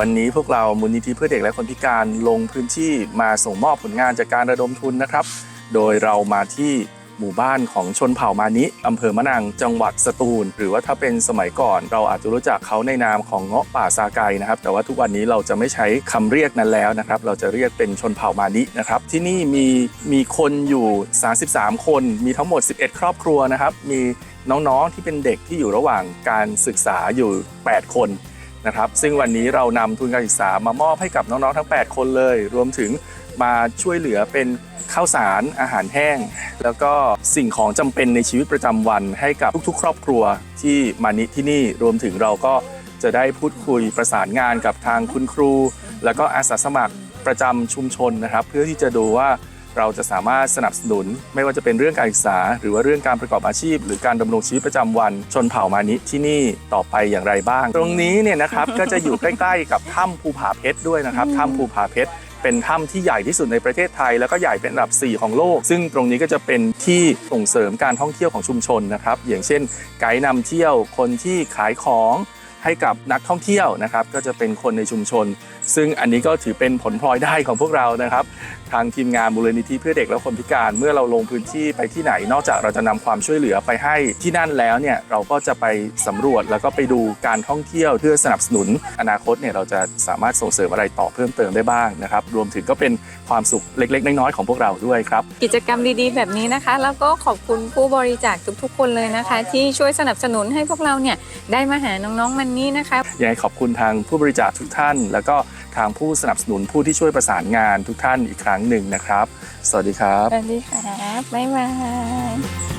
วันนี้พวกเรามูลนิธิเพื่อเด็กและคนพิการลงพื้นที่มาส่งมอบผลงานจากการระดมทุนนะครับ โดยเรามาที่หมู่บ้านของชนเผ่ามานิอำเภอมะนังจังหวัดสตูล หรือว่าถ้าเป็นสมัยก่อน เราอาจจะรู้จักเขาในนามของเงาะป่าซาไกนะครับ แต่ว่าทุกวันนี้เราจะไม่ใช้คำเรียกนั้นแล้วนะครับ เราจะเรียกเป็นชนเผ่ามานินะครับ ที่นี่มีมีคนอยู่ 33 คน มีทั้งหมด 11 ครอบครัวนะครับ มีน้องๆที่เป็นเด็กที่อยู่ระหว่างการศึกษาอยู่ 8 คน นะครับ ซึ่งวันนี้เรานำทุนการศึกษามามอบให้กับน้องๆทั้ง 8 คนเลย รวมถึงมาช่วยเหลือเป็นข้าวสารอาหารแห้ง แล้วก็สิ่งของจำเป็นในชีวิตประจำวันให้กับทุกๆ ครอบครัวที่มานิที่นี่รวมถึงเราก็จะได้พูดคุยประสานงานกับทางคุณครู แล้วก็อาสาสมัครประจำชุมชนนะครับ เพื่อที่จะดูว่า เราจะสามารถสนับสนุน ไม่ว่าจะเป็นเรื่องการศึกษา หรือว่าเรื่องการประกอบอาชีพ หรือการดำรงชีวิตประจำวัน ชนเผ่ามานิที่นี่ต่อไปอย่างไรบ้าง ตรงนี้เนี่ยนะครับก็จะอยู่ใกล้ๆกับถ้ำภูผาเพชรด้วยนะครับถ้ำภูผาเพชรเป็นถ้ำที่ใหญ่ที่สุดในประเทศไทย แล้วก็ใหญ่เป็นอันดับ 4 ของโลก ซึ่งตรงนี้ก็จะเป็นที่ส่งเสริมการท่องเที่ยวของชุมชนนะครับ อย่างเช่น ไกด์นำเที่ยวคนที่ขายของ ให้กับนักท่องเที่ยวนะครับ ก็จะเป็นคนในชุมชน ซึ่งอันนี้ก็ถือเป็นผลพลอยได้ของพวกเรานะครับ ทางทีมงานมูลนิธิเพื่อเด็กและคนพิการเมื่อเราลงพื้นที่ไปที่ไหน นอกจากเราจะนำความช่วยเหลือไปให้ที่นั่นแล้วเนี่ยเราก็จะไปสำรวจแล้วก็ไปดูการท่องเที่ยวเพื่อสนับสนุน อนาคตเนี่ยเราจะสามารถส่งเสริมอะไรต่อเพิ่มเติมได้บ้างนะครับ รวมถึงก็เป็นความสุขเล็ก ๆ น้อยๆของพวกเราด้วยครับ กิจกรรมดีๆ แบบนี้นะคะ แล้วก็ขอบคุณผู้บริจาคทุกๆคนเลยนะคะ ที่ช่วยสนับสนุนให้พวกเราเนี่ยได้มาหาน้องๆมันนี่นะคะยังไงขอบคุณทางผู้บริจาคทุกท่าน แล้วก็ทางผู้สนับสนุนผู้ที่ช่วยประสานงานทุกท่านอีกครั้งหนึ่งนะครับ สวัสดีครับ สวัสดีค่ะบ๊ายบาย